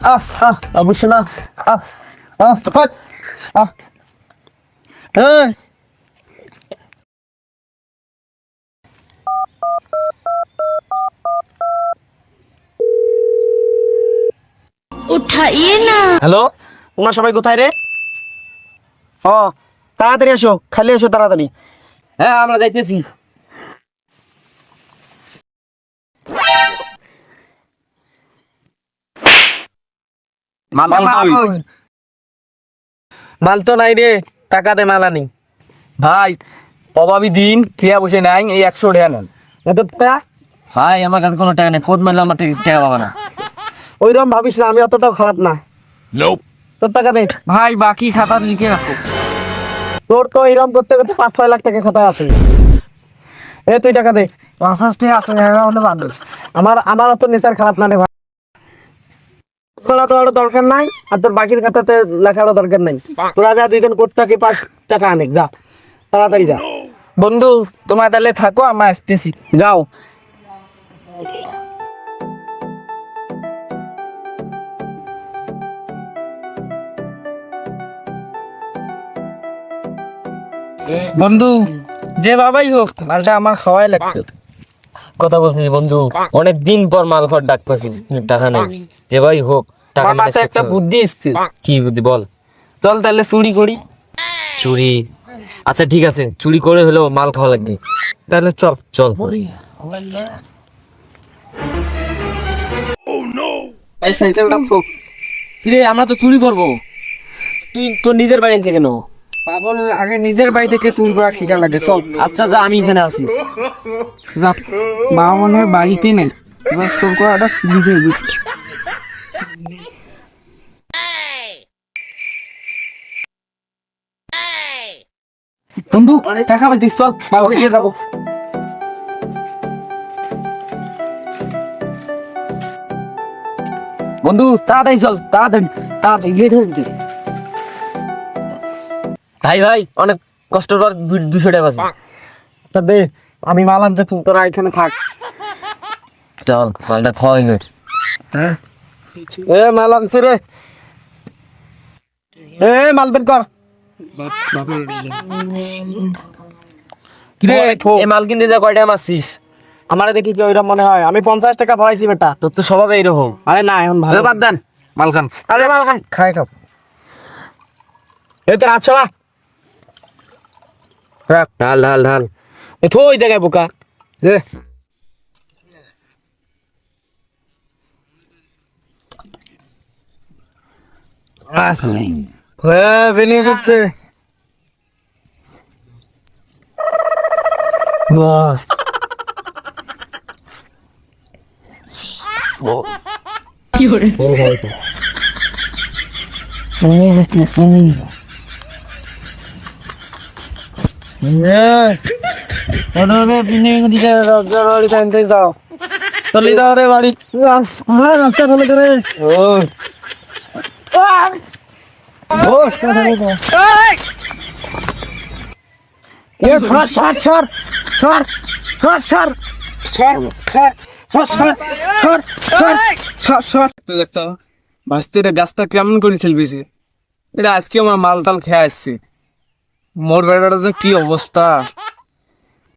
আহ আহ অবশ্য না আহ আহ আহ। হ্যাঁ উঠাইয়ে না। হ্যালো তোমরা সবাই কোথায় রে? ও তাড়াতাড়ি এসো খালি এসো তাড়াতাড়ি। হ্যাঁ আমরা যাইতেছি। মাল মাল তো নাই রে টাকা দে মালা নেই ভাই অভাবী দিন টিয়া বসে নাই এই একশো টাকা নেন। এত টাকা? ভাই আমার কাছে কোনো টাকা নেই ফোন মারলে আমার টাকা পাবে না। ওইরকম ভাবিস না আমি অতটাও খারাপ না। তোর টাকা দে ভাই বাকি খাতা লিখে রাখো। তোর তো এইরকম করতে করতে পাঁচ ছয় লাখ টাকা খাতা আছে। এ তুই টাকা দে। পঞ্চাশ টাকা আছে হলে বাদ আমার আমার অত নেচার খারাপ না রে ভাই। তোরা তো আরও দরকার নাই আর তোর বাকির খাতাতে লেখারও দরকার নাই। তোরা যা দুইজন করতে থাকি পাঁচ টাকা আনে যা। তাড়াতাড়ি যা। বন্ধু তোমার তাহলে থাকো আমরা আসতেছি। যাও। বন্ধু যে বাবাই হোক মালটা আমার খাওয়াই লাগতো কথা বলছি বন্ধু অনেক দিন পর মাল খাওয়ার ডাক পাচ্ছি টাকা নেই। যে ভাই হোক টাকা আমার মাথায় একটা বুদ্ধি এসছে। কি বুদ্ধি বল। চল তাহলে চুরি করি। চুরি। আচ্ছা ঠিক আছে। চুরি করে হলেও মাল খাওয়া লাগবে। তাহলে চল চল। এই সাইকেলটা ঠোক কিরে আমরা তো চুরি করব। তুই তোর নিজের বাড়ি থেকে নো। পাগল আগে নিজের বাড়ি থেকে চুরি করা শিখা লাগে চল। আচ্ছা যা আমি এখানে আছি। মা মনে হয় বাড়িতে নেই। এবার চোর করাটা শিখে গেছি। বন্ধু দেখা পাইছিস চল বাবা গিয়ে যাব। বন্ধু তাড়াতাড়ি চল তাড়াতাড়ি তাড়াতাড়ি লেট হয়ে ভাই ভাই অনেক কষ্ট পর দুশো টাকা পাচ্ছি তা দে আমি মাল আনতে তোরা এখানে থাক। চল মালটা খাওয়াই নয় এ মাল আনছি রে। এ মাল বের কর। মাল কিনতে যা কয়টা মারছিস আমারে দেখি কি ওইরকম মনে হয়। আমি পঞ্চাশ টাকা ভরাইছি বেটা। তোর তো স্বভাব এইরকম। আরে না এখন ভালো। বাদ দেন মাল খান। আরে মাল খান। খাই খাও। এ তোর আচ্ছা রাখ। ঢাল ঢাল ঢাল। এ থো ওই জায়গায় বোকা। এ বেরিয়ে হ্যাঁ। করতে কি করে যাও চলি যাও রে বাড়ি। রাস্তা চলে রে এ সর সর সর সর সর। সর সর সর সর সর সর সর সর। তো দেখতো ভাসতে এটা গাছটা কেমন করে ঠেলবিছে? এটা আজকে আমার মাল টাল খেয়ে আসছে। মোর বেড়াটা যে কি অবস্থা?